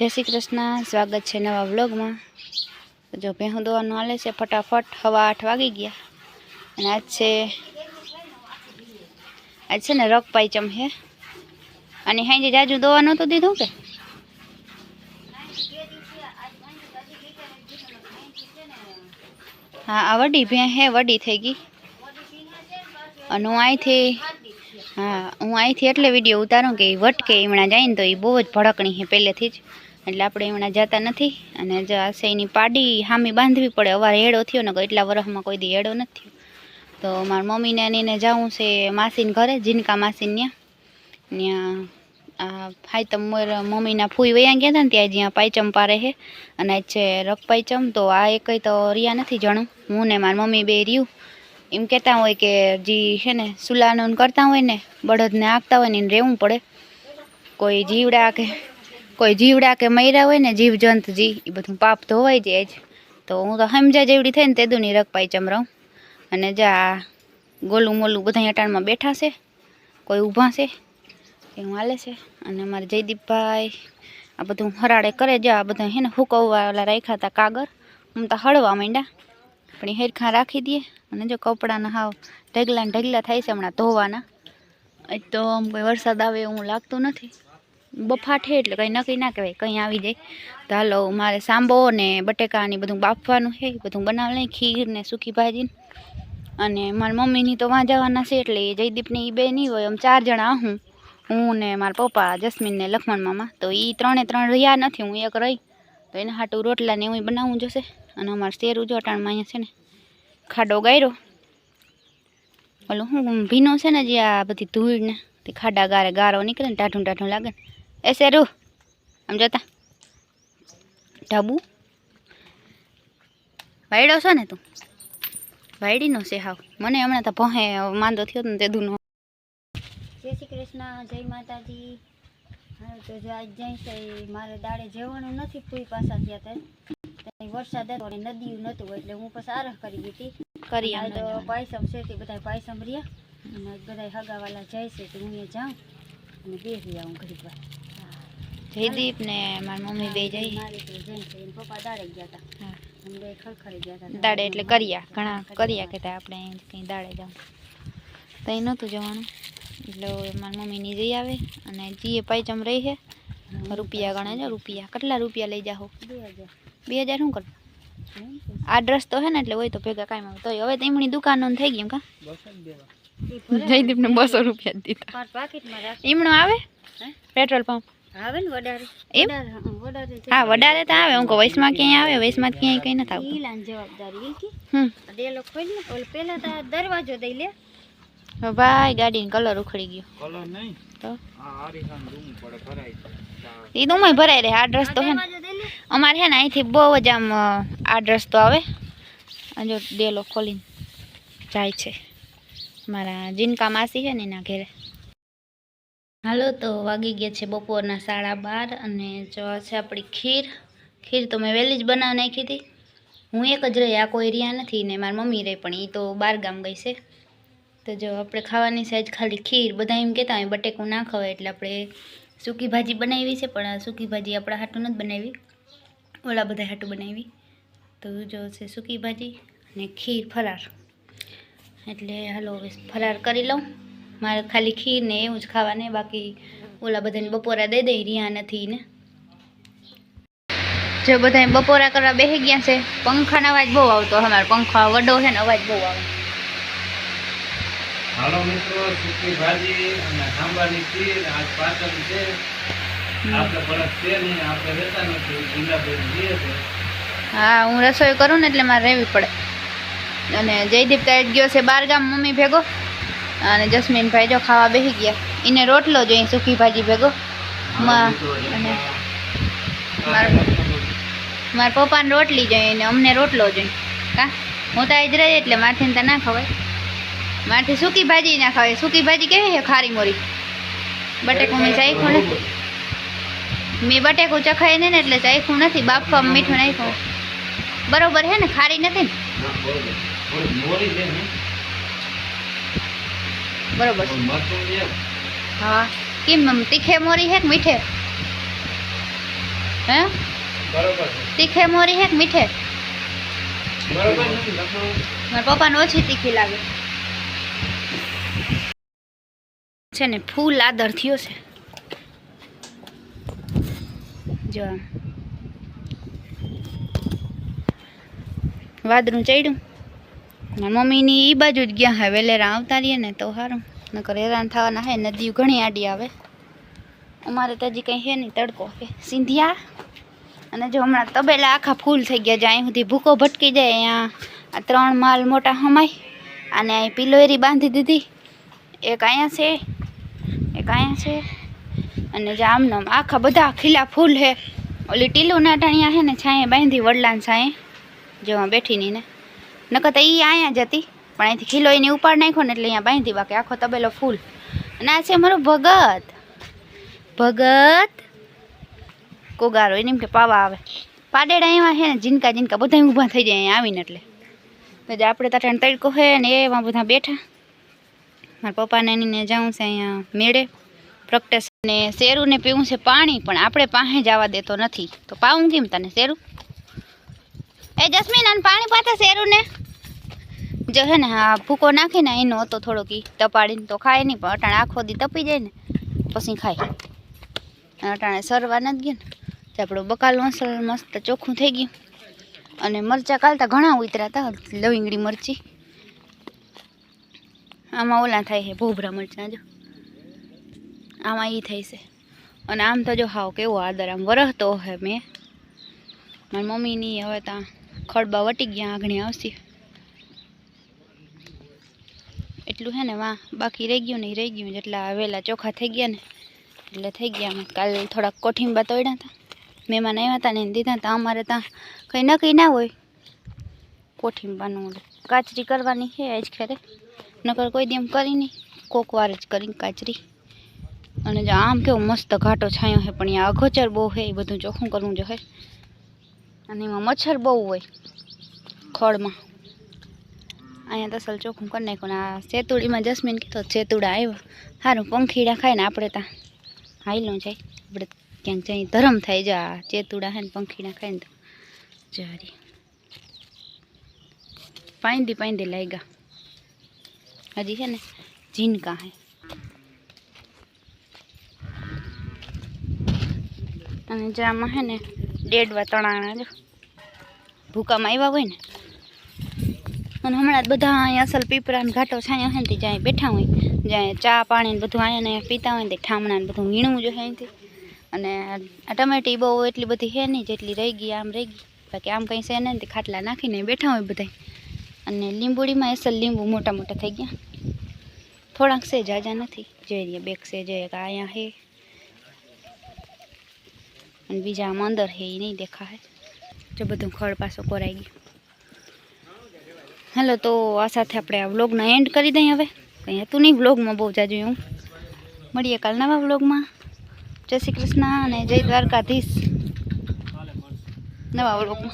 જય શ્રી કૃષ્ણ, સ્વાગત છે નવા વ્લોગમાં. જો ભેહું દોવાનું હાલે છે, ફટાફટ હવા આઠ વાગી ગયા. અને આજ છે આજ છે ને રક પાયચમ છે અને હાઈ જે જાજુ દોવા નહોતું દીધું કે? હા, આ વડી ભેં હે, વડી થઈ ગઈ. અને હું અહીંથી હા, હું અહીંથી એટલે વીડિયો ઉતારું કે એ વટકે, હમણાં જાય ને તો એ બહુ જ ભડકણી છે પહેલેથી જ. એટલે આપણે હમણાં જતા નથી. અને જો આ એની પાડી હામી બાંધવી પડે, અવાર હેડો થયો ને એટલા વર્ષમાં કોઈ દી હેડો નથી તો મારા મમ્મીને એને જવું છે માસીને ઘરે, જીનકા માસીને ત્યાં ત્યાં આ તો મોર મમ્મીના ફૂઈ વયા ગયા હતા ને ત્યાં જ્યાં પાયચમ પારે છે અને છે રક પાયચમ, તો આ એકય તો રિયા નથી જણું. હું ને મારી મમ્મી બે રહ્યું. એમ કહેતા હોય કે જે છે ને, સુલાનું કરતા હોય ને, બળદને આંકતા હોય ને એને રહેવું પડે. કોઈ જીવડા કે કોઈ જીવડા કે મર્યા હોય ને જીવજંત જી એ બધું પાપ ધોવાઈ જાય જ. તો હું તો સમજા જેવડી થઈને તે દુની રક પાયચમ રહું. અને જા ગોલું મોલું બધા અટાણમાં બેઠા છે, કોઈ ઊભા છે એવું હાલે છે. અને અમારે જયદીપભાઈ, આ બધું હરાડે કરે જ, આ બધા હે ને હુકવવા ઓલા રાખ્યા હતા કાગર હું તો હળવા માંડ્યા. પણ હેરખાં રાખી દઈએ અને જો કપડાના હાવ ઢગલા ઢગલા થાય છે હમણાં ધોવાના. આજ તો આમ કોઈ વરસાદ આવે એવું લાગતું નથી. બફાટે એટલે કંઈ નક્કી ના કહેવાય, કંઈ આવી જાય. તો હાલો, મારે સાંબો ને બટેકાની બધું બાફવાનું છે બધું બનાવી લઈ, ખીર ને સૂકી ભાજી અને મારી મમ્મીની તો વાં જવાના છે એટલે એ જયદીપની એ બે નહીં હોય આમ ચાર જણા હું હું ને મારા પપ્પા જસ્મીન ને લખમણ મામા. તો એ ત્રણે ત્રણ રહ્યા નથી, હું એક રહી. તો એના હાટું રોટલા ને એવું બનાવવું જશે. અને અમારે શેર જો અટાણમાં અહીંયા છે ને, ખાડો ગાયરો. ઓલું હું ભીનો છે ને જે આ બધી ધૂળ ને, તે ખાડા ગારે ગારો નીકળે ને, ટાઢું ટાઢું લાગે ને. એ શેરું આમ જોતા. ઢાબુ. વાયડો છે ને તું? વાયડીનો છે હાવ. મને હમણાં તો ભોહે માંદો થયો ને તે દૂનો જય શ્રી કૃષ્ણ જય માતાજી. હા તો જો આજ જાય છે મારે દાડે જવાનું નથી ફૂઈ પાસા થયા ત્યાં વરસાદ હતો અને નદીયું નહોતું એટલે હું પછી આરહ કરી દીધી કરી આમ તો પાયસમ છે તે બધા પાયસમ રહ્યા. અને બધા હગાવાલા જાય છે તો હું જાઉં અને બેસી આવું ઘડીક વાર. જયદીપ ને મારી મમ્મી બે જઈ. પપ્પા દાડે ગયા હતા અમે બે ગયા હતા દાડે એટલે કર્યા ઘણા કર્યા કહેતા આપણે કંઈ દાડે જાઉં તઈ નહોતું જવાનું. એટલે હવે મારી મમ્મીની જઈ આવે અને જીએ પાયચમ રહી છે. રૂપિયા ગણે છે રૂપિયા. કેટલા રૂપિયા લઈ જાઓ બે હજાર. શું કરું આ ડ્રેસ તો હે ને એટલે હોય તો ભેગા કાંઈ આવે તો હવે તો એમની દુકાનો થઈ ગઈ એમ કા? જયદીપને બસો રૂપિયા દીધા. એમણો આવે? પેટ્રોલ પંપ આવે ને વડારે? એમ? હા વડારે તો આવે. હું કહું વૈશમાં ક્યાંય આવે વૈશમાં ક્યાંય કંઈ નથી આવતું ઈલાન જવાબદારી ઈ કે. હમ. ડેલો ખોલ ને ઓલ પેલા તો દરવાજો દઈ લે. ભાઈ ગાડીનો કલર ઉખડી ગયો. કલર નહીં? તો? આ આરીખાન રૂમ પડે ભરાય એ દુમાય ઉમાંય ભરાય રહે આ ડ્રેસ તો હે અમારે છે ને અહીંથી બહુ જ આમ આ ડ્રેસ તો આવે. જો ડેલો ખોલીને જાય છે. મારા જીનકા માસી છે ને એના ઘરે. હાલો, તો વાગી ગયા છે બપોરના સાડા બાર અને જો છે આપણી ખીર. ખીર તો મેં વહેલી જ બનાવી નાખી હતી. હું એક જ રહી આ કોઈ રહ્યા નથી ને મારી મમ્મી રહી, પણ એ તો બાર ગામ ગઈ છે. તો જો આપણે ખાવાની સાઈજ ખાલી ખીર, બધા એમ કહેતા હોય બટેકું ના ખવાય એટલે આપણે સૂકી ભાજી બનાવી છે, પણ આ સૂકી ભાજી આપણા હાટું નથી બનાવી. ઓલા બધા હાટું બનાવી. તો જો છે સૂકી ભાજી અને ખીર ફરાર. એટલે હાલો ફરાર કરી લઉં. મારે ખાલી ખીર ને એવું જ ખાવાને બાકી ઓલા બધાને બપોરા દઈ દઈ રહ્યા નથી ને. જો બધા બપોરા કરવા બેસી ગયા છે પંખાનો અવાજ બહુ આવતો અમારો પંખા વડો છે ને અવાજ બહુ આવે. હાલો મિત્રો સૂકી ભાજી અને સાંભારની ખીર આજ પાચન છે. આપણે પરત છે નહીં આપણે રહેતા નથી જિલ્લાભાઈ જઈએ છે. હા હું રસોઈ કરું ને એટલે મારે રહેવી પડે. અને જયદીપ તો ગયો છે બાર ગામ મમ્મી ભેગો. અને જસ્મીનભાઈ જો ખાવા બેસી ગયા. એને રોટલો જોઈએ સૂકી ભાજી ભેગો. માં અને મારા પપ્પાને રોટલી જોઈએ ને અમને રોટલો જોઈએ. કા? હું તો આજ રહી એટલે માથે તો ના ખવાય. માથે સૂકી ભાજી ના ખવાય. સૂકી ભાજી કેવી છે ખારી મોરી? બટેકું મેં ચાખ્યું નથી મેં બટેકું ચખાય ને એટલે ચાખ્યું નથી. બાપા મીઠું નાખ્યું. બરોબર છે ને? ખારી નથી ને? બરોબર. છે હા. કેમ તીખે મોરી હે કે મીઠે? હે? બરોબર. તીખે મોરી હે કે મીઠે? બરોબર મારા પપ્પાને ઓછી તીખી લાગે. છે ને ફૂલ આદર થયો છે. જો. વાદરું ચડ્યું. મમ્મીની એ બાજુ જ ગયા હવે વેલેરા આવતા રહીએ ને તો સારું નકર હેરાન થવાના હે, નદીઓ ઘણી આડી આવે. અમારે તો હજી કંઈ હે નહીં, તડકો હે. સિંધિયા, અને જો હમણાં તબેલા આખા ફૂલ થઈ ગયા જ્યાં સુધી ભૂકો ભટકી જાય અહીંયા. આ ત્રણ માલ મોટા હમાય, અને અહીં પિલોરી બાંધી દીધી. એક અહીંયા છે, એક અહીંયા છે, અને જે આમને આખા બધા ખીલા ફૂલ હે. ઓલી ટીલું ના ટાણિયા હે ને, છાંયે બાંધી વડલાન છાંયે. જેમાં બેઠીની ને. નકર તો એ અહીંયા જ હતી. પણ અહીંથી ખીલો એની ઉપાડ નાખ્યો ને એટલે અહીંયા બાંધી બાકી આખો તબેલો ફૂલ. અને આ છે મારો ભગત. ભગત? કોગારો એને એમ કે પાવા આવે. પાડેડા એવા છે ને, જીનકા જીનકા બધા ઊભા થઈ જાય અહીંયા આવીને એટલે. તો આપણે તાટાને તડકો છે ને એમાં બધા બેઠા. મારા પપ્પાને એની જાઉં છે અહીંયા મેળે. પ્રગટેશ ને શેરુને પીવું છે પાણી, પણ આપણે પાસે જવા દેતો નથી. તો પાવું કેમ તને, શેરું? એ જસ્મીન અને પાણી પાતે શેરુને. જો હે ને હા ભૂકો નાખીને એનો હતો થોડોક ઈ તપાડીને તો ખાય નહીં, પણ અટાણે આખો દી તપી જાય ને, પછી ખાય. અને અટાણે સરવા નથી ગયા ને, તો આપણું બકાલ મસાલો મસ્ત ચોખ્ખું થઈ ગયું. અને મરચાં કાલતા ઘણા ઉતર્યા હતા લવિંગડી મરચી. આમાં ઓલા થાય છે, ભોભરા મરચાં, જો. આમાં એ થાય છે. અને આમ તો જો હાવ કેવો આદર, આમ વરસતો હે મેં. મારી મમ્મીની હવે ત્યાં ખડબા વટી ગયા, આંગણી આવશે. એટલું હે ને વાં બાકી રહી ગયું ને રહી ગયું, જેટલા વહેલા ચોખા થઈ ગયા ને, એટલે થઈ ગયા કાલ થોડાક કોઠીંબા તોડ્યા હતા. મહેમાન આવ્યા હતા ને દીધા હતા. અમારે ત્યાં કંઈ નક્કી ના હોય. કોઠીંબાનું કાચરી કરવાની છે આજ ખેરે. નકર કોઈ દેમ કરી નહીં. કોક વાર જ કરી કાચરી. અને જો આમ કેવો મસ્ત ઘાટો છાંયો છે, પણ અહીંયા અઘોચર બહુ છે એ બધું ચોખ્ખું કરવું જોઈએ અને એમાં મચ્છર બહુ હોય ખોળમાં. અહીંયા તસલ ચોખ્ખું કરી નાખ્યું આ સેતુડીમાં જસ્મીન કીધો સેતુડા આવ્યો. સારું પંખીડા ખાય ને આપણે ત્યાં હાઈલું જાય. આપણે ક્યાંક જઈ ધરમ થાય, જા ચેતુડા હે ને પંખીડા ખાય ને તો. જારી પાંદી પાંદી લાગ્યા હજી છે ને જીનકા હે. અને જામાં હે ને ડેડવા તણાણા જો. ભૂકામાં આવ્યા હોય ને, અને હમણાં બધા અહીંયા અસલ પીપરાને ઘાટો છાંયો હોય ને જ્યાં બેઠા હોય, જ્યાં ચા પાણી ને બધું અહીંયા પીતા હોય ને તે ઠામણા ને બધું વીણવું જોઈએ અહીંથી. અને આ ટમેટી બહુ એટલી બધી છે નહીં, જેટલી રહી ગઈ આમ રહી ગઈ, બાકી આમ કંઈ છે નહીં તે ખાટલા નાખીને બેઠા હોય બધા અને લીંબુડીમાં અસલ લીંબુ મોટા મોટા થઈ ગયા. થોડાક છે, જાજા નથી. જોઈ રહ્યા બેક છે જોઈએ કે અહીંયા છે અને બીજા આમ અંદર છે એ નહીં દેખાય. જો બધું ખળ પાછો કોરાઈ ગયું. હલો, તો આ સાથે આપણે આ વ્લોગના એન્ડ કરી દઈએ હવે. કંઈ હતું નહીં, વ્લોગમાં બહુ જાજુ એવું. મળીએ કાલ નવા વ્લોગમાં. જય શ્રી કૃષ્ણ અને જય દ્વારકાધીશ. નવા વ્લોગમાં.